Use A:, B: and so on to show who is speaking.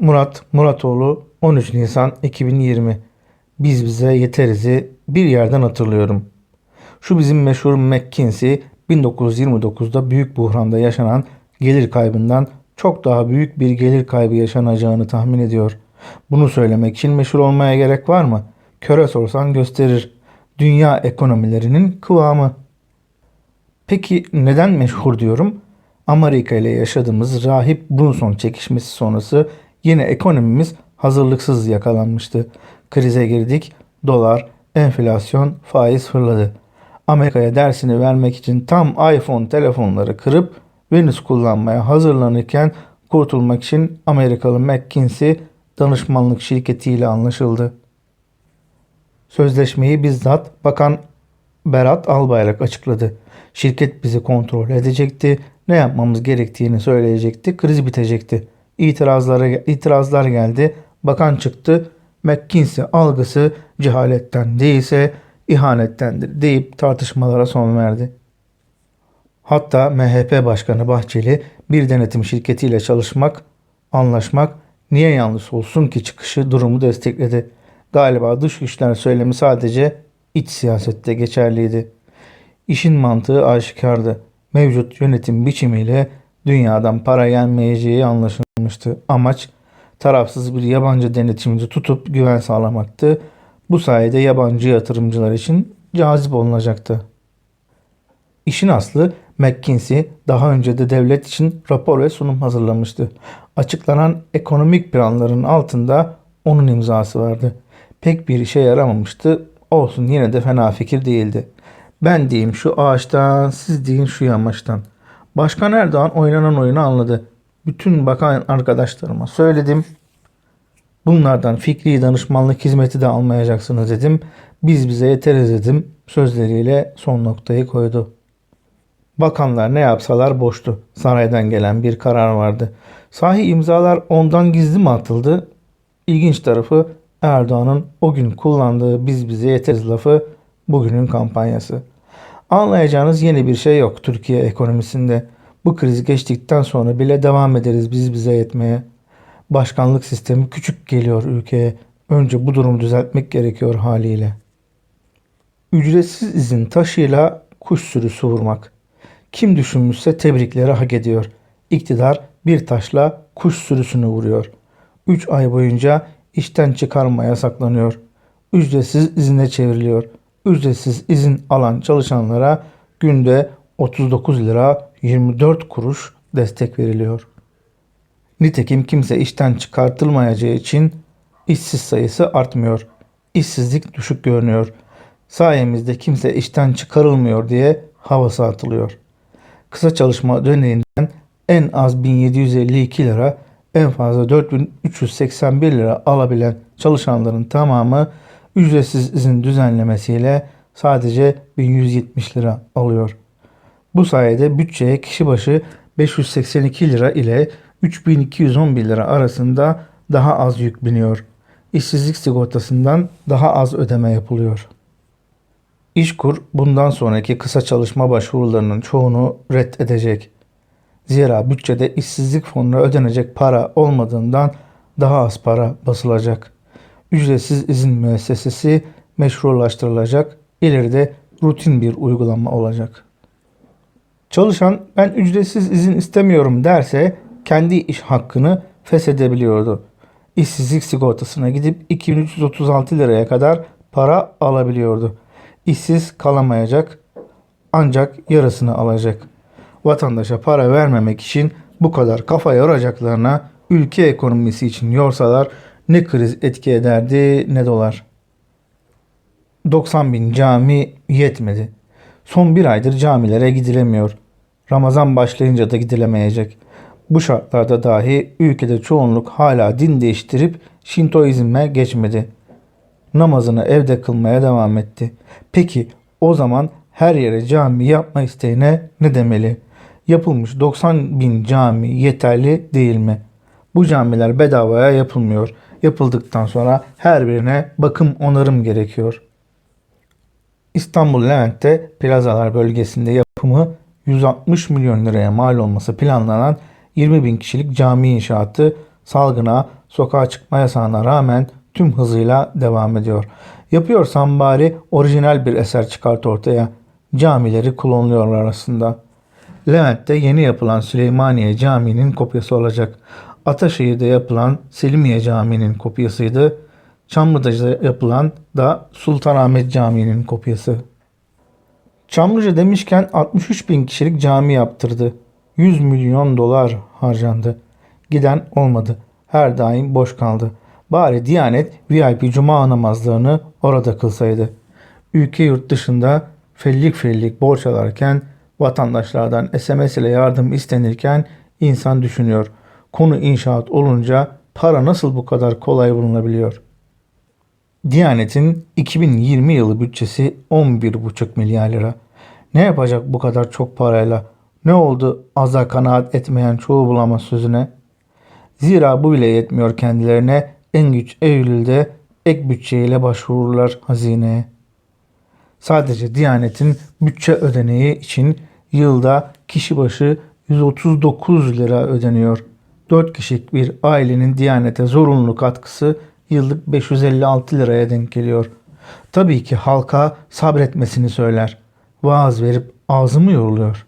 A: Murat Muratoğlu 13 Nisan 2020 Biz bize yeterizi bir yerden hatırlıyorum. Şu bizim meşhur McKinsey 1929'da büyük buhranda yaşanan gelir kaybından çok daha büyük bir gelir kaybı yaşanacağını tahmin ediyor. Bunu söylemek için meşhur olmaya gerek var mı? Köre sorsan gösterir. Dünya ekonomilerinin kıvamı. Peki neden meşhur diyorum? Amerika ile yaşadığımız rahip Brunson çekişmesi sonrası yine ekonomimiz hazırlıksız yakalanmıştı. Krize girdik, dolar, enflasyon, faiz fırladı. Amerika'ya dersini vermek için tam iPhone telefonları kırıp Venüs kullanmaya hazırlanırken kurtulmak için Amerikalı McKinsey danışmanlık şirketiyle anlaşıldı. Sözleşmeyi bizzat Bakan Berat Albayrak açıkladı. Şirket bizi kontrol edecekti, ne yapmamız gerektiğini söyleyecekti, kriz bitecekti. İtirazlara, itirazlar geldi, bakan çıktı, McKinsey algısı cehaletten değilse ihanettendir deyip tartışmalara son verdi. Hatta MHP Başkanı Bahçeli bir denetim şirketiyle çalışmak, anlaşmak niye yanlış olsun ki çıkışı durumu destekledi. Galiba dış güçler söylemi sadece iç siyasette geçerliydi. İşin mantığı aşikardı. Mevcut yönetim biçimiyle dünyadan para gelmeyeceği anlaşılmıştı. Amaç tarafsız bir yabancı denetimci tutup güven sağlamaktı. Bu sayede yabancı yatırımcılar için cazip olunacaktı. İşin aslı McKinsey daha önce de devlet için rapor ve sunum hazırlamıştı. Açıklanan ekonomik planların altında onun imzası vardı. Pek bir işe yaramamıştı. Olsun yine de fena fikir değildi. Ben diyeyim şu ağaçtan, siz deyin şu yamaçtan. Başkan Erdoğan oynanan oyunu anladı. Bütün bakan arkadaşlarıma söyledim. Bunlardan fikri danışmanlık hizmeti de almayacaksınız dedim. Biz bize yeteriz dedim. Sözleriyle son noktayı koydu. Bakanlar ne yapsalar boştu. Saraydan gelen bir karar vardı. Sahi imzalar ondan gizli mi atıldı? İlginç tarafı Erdoğan'ın o gün kullandığı biz bize yeteriz lafı bugünün kampanyası. Anlayacağınız yeni bir şey yok Türkiye ekonomisinde. Bu kriz geçtikten sonra bile devam ederiz biz bize yetmeye. Başkanlık sistemi küçük geliyor ülkeye. Önce bu durumu düzeltmek gerekiyor haliyle. Ücretsiz izin taşıyla kuş sürüsü vurmak. Kim düşünmüşse tebrikleri hak ediyor. İktidar bir taşla kuş sürüsünü vuruyor. 3 ay boyunca işten çıkarma yasaklanıyor. Ücretsiz izine çevriliyor. Ücretsiz izin alan çalışanlara günde 39 lira 24 kuruş destek veriliyor. Nitekim kimse işten çıkartılmayacağı için işsiz sayısı artmıyor. İşsizlik düşük görünüyor. Sayemizde kimse işten çıkarılmıyor diye havası atılıyor. Kısa çalışma döneğinden en az 1752 lira, en fazla 4381 lira alabilen çalışanların tamamı ücretsiz izin düzenlemesiyle sadece 1170 lira alıyor. Bu sayede bütçeye kişi başı 582 lira ile 3211 lira arasında daha az yük biniyor. İşsizlik sigortasından daha az ödeme yapılıyor. İşkur bundan sonraki kısa çalışma başvurularının çoğunu reddedecek. Zira bütçede işsizlik fonuna ödenecek para olmadığından daha az para basılacak. Ücretsiz izin müessesesi meşrulaştırılacak, ileride rutin bir uygulama olacak. Çalışan ben ücretsiz izin istemiyorum derse kendi iş hakkını feshedebiliyordu. İşsizlik sigortasına gidip 2336 liraya kadar para alabiliyordu. İşsiz kalamayacak ancak yarısını alacak. Vatandaşa para vermemek için bu kadar kafa yoracaklarına ülke ekonomisi için yorsalar ne kriz etki ederdi ne dolar. 90 bin cami yetmedi. Son bir aydır camilere gidilemiyor. Ramazan başlayınca da gidilemeyecek. Bu şartlarda dahi ülkede çoğunluk hala din değiştirip Şintoizme geçmedi. Namazını evde kılmaya devam etti. Peki o zaman her yere cami yapma isteğine ne demeli? Yapılmış 90 bin cami yeterli değil mi? Bu camiler bedavaya yapılmıyor. Yapıldıktan sonra her birine bakım onarım gerekiyor. İstanbul Levent'te plazalar bölgesinde yapımı 160 milyon liraya mal olması planlanan 20 bin kişilik cami inşaatı salgına sokağa çıkma yasağına rağmen tüm hızıyla devam ediyor. Yapıyorsan bari orijinal bir eser çıkart ortaya. Camileri klonluyorlar aslında. Levent'te yeni yapılan Süleymaniye Camii'nin kopyası olacak. Ataşehir'de yapılan Selimiye Camii'nin kopyasıydı. Çamlıca'da yapılan da Sultanahmet Camii'nin kopyası. Çamlıca demişken 63 bin kişilik cami yaptırdı. 100 milyon dolar harcandı. Giden olmadı. Her daim boş kaldı. Bari Diyanet VIP cuma namazlarını orada kılsaydı. Ülke yurt dışında fellik fellik borç alarken vatandaşlardan SMS ile yardım istenirken insan düşünüyor. Konu inşaat olunca para nasıl bu kadar kolay bulunabiliyor? Diyanet'in 2020 yılı bütçesi 11,5 milyar lira. Ne yapacak bu kadar çok parayla? Ne oldu aza kanaat etmeyen çoğu bulamaz sözüne? Zira bu bile yetmiyor kendilerine. En güç Eylül'de ek bütçeyle başvururlar hazineye. Sadece Diyanet'in bütçe ödeneği için yılda kişi başı 139 lira ödeniyor. 4 kişilik bir ailenin Diyanet'e zorunlu katkısı yıllık 556 liraya denk geliyor. Tabii ki halka sabretmesini söyler. Vaaz verip ağzımı yoruluyor.